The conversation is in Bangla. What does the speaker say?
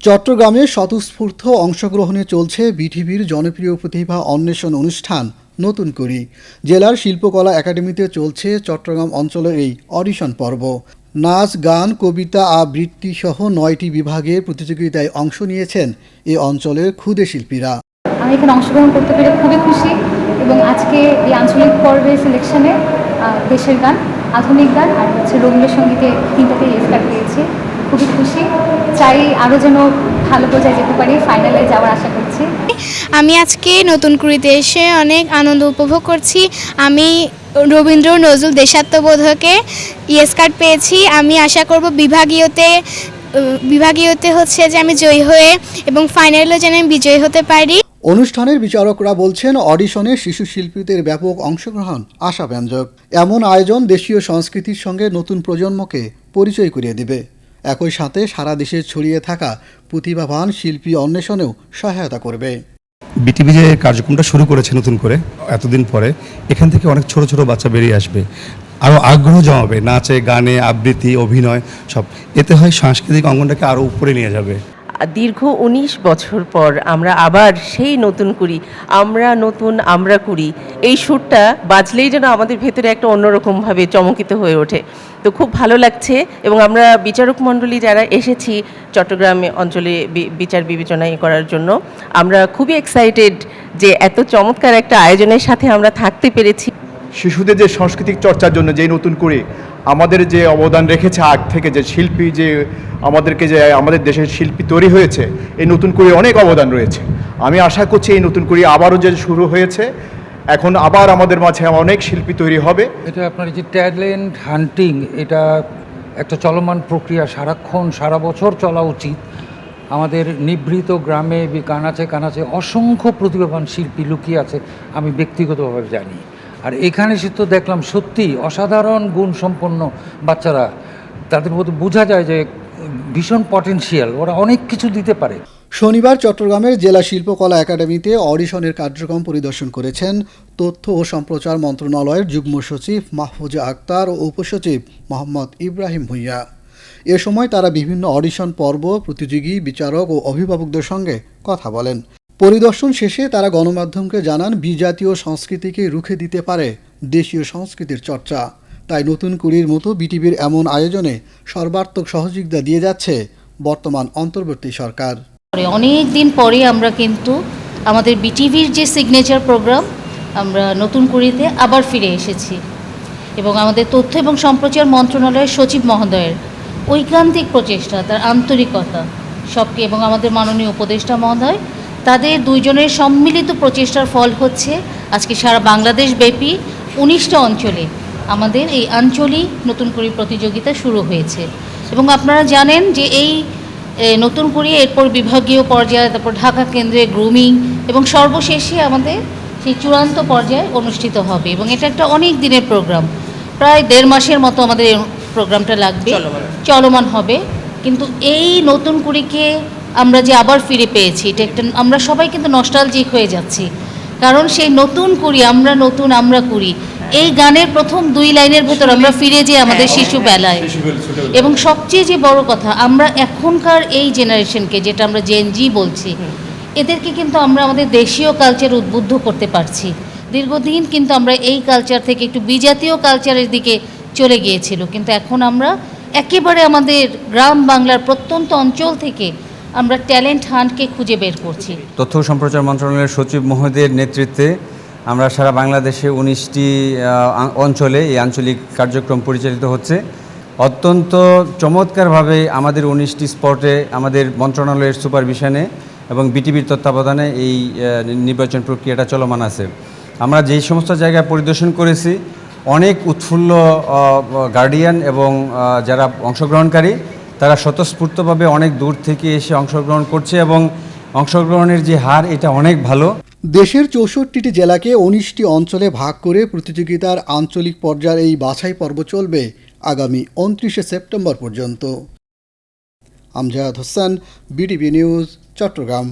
চট্টগ্রামে স্বতঃস্ফূর্ত অংশগ্রহণে চলছে বিটিভির জনপ্রিয় প্রতিভা অন্বেষণ অনুষ্ঠান, নতুন করি। জেলার শিল্পকলা একাডেমিতে চলছে চট্টগ্রাম অঞ্চলের এই অডিশন পর্ব। নাচ, গান, কবিতা, আবৃত্তি সহ নয়টি বিভাগের প্রতিযোগিতায় অংশ নিয়েছেন এ অঞ্চলের ক্ষুদে শিল্পীরা। আমি এখানে অংশগ্রহণ করতে পেরে খুবই খুশি এবং আজকে এই আঞ্চলিক পর্বে সিলেকশনে দেশের গান, আধুনিক গান আর হচ্ছে রবীন্দ্রসঙ্গীতে তিনটাতে স্কার পেয়েছি। খুবই খুশি। চাই আরও যেন ভালো বোঝায় যেতে পারি ফাইনালে যাওয়ার আশা করছি। আমি আজকে নতুন কুড়িতে এসে অনেক আনন্দ উপভোগ করছি। আমি রবীন্দ্র নজরুল দেশাত্মবোধকে ইয়েস কার্ড পেয়েছি। আমি আশা করব বিভাগীয়তে বিভাগীয়তে হচ্ছে যে আমি জয়ী হয়ে এবং ফাইনালেও যেন আমি বিজয়ী হতে পারি। অনুষ্ঠানের বিচারকরা বলছেন অডিশনে শিশু শিল্পীদের ব্যাপক অংশগ্রহণ আশাব্যঞ্জক। এমন আয়োজন দেশীয় সংস্কৃতির সঙ্গে নতুন প্রজন্মকে পরিচয় করিয়ে দিবে। একই সাথে সারা দেশে ছড়িয়ে থাকা প্রতিভাবান শিল্পী অন্বেষণেও সহায়তা করবে। বিটিভি যে কার্যক্রমটা শুরু করেছে নতুন করে, এতদিন পরে, এখান থেকে অনেক ছোট ছোট বাচ্চা বেরিয়ে আসবে। আরও আগ্রহ জমাবে, নাচে, গানে, আবৃত্তি, অভিনয়, সব। এতে হয় সাংস্কৃতিক অঙ্গনটাকে আরও উপরে নিয়ে যাবে। দীর্ঘ ১৯ বছর পর আমরা আবার সেই নতুন করি আমরা নতুন, আমরা করি এই সুরটা বাজলেই যেন আমাদের ভেতরে একটা অন্যরকমভাবে চমকিত হয়ে ওঠে। তো খুব ভালো লাগছে এবং আমরা বিচারক মণ্ডলী যারা এসেছি চট্টগ্রামে অঞ্চলে বিচার বিবেচনায় করার জন্য, আমরা খুবই এক্সাইটেড যে এত চমৎকার একটা আয়োজনের সাথে আমরা থাকতে পেরেছি। শিশুদের যে সাংস্কৃতিক চর্চার জন্য যে নতুন করে আমাদের যে অবদান রেখেছে আগ থেকে, যে শিল্পী, যে আমাদেরকে যে, আমাদের দেশের শিল্পী তৈরি হয়েছে, এই নতুন করে অনেক অবদান রয়েছে। আমি আশা করছি এই নতুন করে আবারও যে শুরু হয়েছে, এখন আবার আমাদের মাঝে অনেক শিল্পী তৈরি হবে। এটা আপনার যে ট্যালেন্ট হান্টিং, এটা একটা চলমান প্রক্রিয়া, সারাক্ষণ, সারা বছর চলা উচিত। আমাদের নিভৃত গ্রামে কানাচে কানাচে অসংখ্য প্রতিভাবান শিল্পী লুকিয়ে আছে, আমি ব্যক্তিগতভাবে জানি। আর এখানে সে তো দেখলাম সত্যি অসাধারণ গুণসম্পন্ন বাচ্চারা, তাদের মধ্যে বোঝা যায় যে ভীষণ পটেনশিয়াল ওরা অনেক কিছু দিতে পারে। শনিবার চট্টগ্রামের জেলা শিল্পকলা একাডেমিতে অডিশনের কার্যক্রম পরিদর্শন করেছেন তথ্য ও সম্প্রচার মন্ত্রণালয়ের যুগ্ম সচিব মাহফুজা আক্তার ও উপসচিব মোহাম্মদ ইব্রাহিম ভুইয়া। এ সময় তারা বিভিন্ন অডিশন পর্ব, প্রতিযোগী, বিচারক ও অভিভাবকদের সঙ্গে কথা বলেন। পরিদর্শন শেষে তারা গণমাধ্যমকে জানান বিজাতীয় সংস্কৃতিকে রুখে দিতে পারে দেশীয় সংস্কৃতির চর্চা। তাই নতুন কুড়ির মতো বিটিভির এমন আয়োজনে সর্বাত্মক সহযোগিতা দিয়ে যাচ্ছে বর্তমান অন্তর্বর্তী সরকার। অনেক দিন পরে আমরা কিন্তু আমাদের বিটিভির যে সিগনেচার প্রোগ্রাম আমরা নতুন কুড়িতে আবার ফিরে এসেছি। এবং আমাদের তথ্য এবং সম্প্রচার মন্ত্রণালয়ের সচিব মহোদয়ের ঐকান্তিক প্রচেষ্টা, তার আন্তরিকতা, সবকে এবং আমাদের মাননীয় উপদেষ্টা মহোদয়, তাদের দুইজনের সম্মিলিত প্রচেষ্টার ফল হচ্ছে আজকে সারা বাংলাদেশ ব্যাপী উনিশটা অঞ্চলে আমাদের এই আঞ্চলিক নতুন করে প্রতিযোগিতা শুরু হয়েছে। এবং আপনারা জানেন যে এই নতুন করে এরপর বিভাগীয় পর্যায়ে তারপর ঢাকা কেন্দ্রে গ্রুমিং এবং সর্বশেষে আমাদের সেই চূড়ান্ত পর্যায়ে অনুষ্ঠিত হবে এবং এটা একটা অনেক দিনের প্রোগ্রাম। প্রায় দেড় মাসের মতো আমাদের প্রোগ্রামটা লাগবে। চলমান। হবে। কিন্তু এই নতুন কুড়িকে আমরা যে আবার ফিরে পেয়েছি এটা একটা আমরা সবাই কিন্তু নস্টালজিক হয়ে যাচ্ছি। কারণ সেই নতুন কুড়ি আমরা নতুন আমরা কুড়ি এই গানের প্রথম দুই লাইনের ভেতর আমরা ফিরে যাই আমাদের শিশু বেলায়। এবং সবচেয়ে যে বড় কথা আমরা এখনকার এই জেনারেশনকে যেটা আমরা জেনজি বলছি এদেরকে কিন্তু আমরা আমাদের দেশীয় কালচার উদ্বুদ্ধ করতে পারছি। দীর্ঘদিন কিন্তু আমরা এই কালচার থেকে একটু বিজাতীয় কালচারের দিকে চলে গিয়েছিল। কিন্তু এখন আমরা একেবারে আমাদের গ্রাম বাংলার প্রত্যন্ত অঞ্চল থেকে আমরা ট্যালেন্ট হান্টকে খুঁজে বের করছি। তথ্য সম্প্রচার মন্ত্রণালয়ের সচিব মহোদয়ের নেতৃত্বে আমরা সারা বাংলাদেশে উনিশটি অঞ্চলে এই আঞ্চলিক কার্যক্রম পরিচালিত হচ্ছে। অত্যন্ত চমৎকারভাবে আমাদের উনিশটি স্পটে আমাদের মন্ত্রণালয়ের সুপারভিশনে এবং বিটিভির তত্ত্বাবধানে এই নির্বাচন প্রক্রিয়াটা চলমান আছে। আমরা যেই সমস্ত জায়গায় পরিদর্শন করেছি, অনেক উৎফুল্ল গার্ডিয়ান এবং যারা অংশগ্রহণকারী, তারা স্বতঃস্ফূর্তভাবে অনেক দূর থেকে এসে অংশগ্রহণ করছে এবং অংশগ্রহণের যে হার, এটা অনেক ভালো। দেশের চৌষট্টিটি জেলাকে উনিশটি অঞ্চলে ভাগ করে প্রতিযোগিতার আঞ্চলিক পর্যায়ের এই বাছাই পর্ব চলবে আগামী উনত্রিশে সেপ্টেম্বর পর্যন্ত। Amjad Hossain BDB news, Chittagong.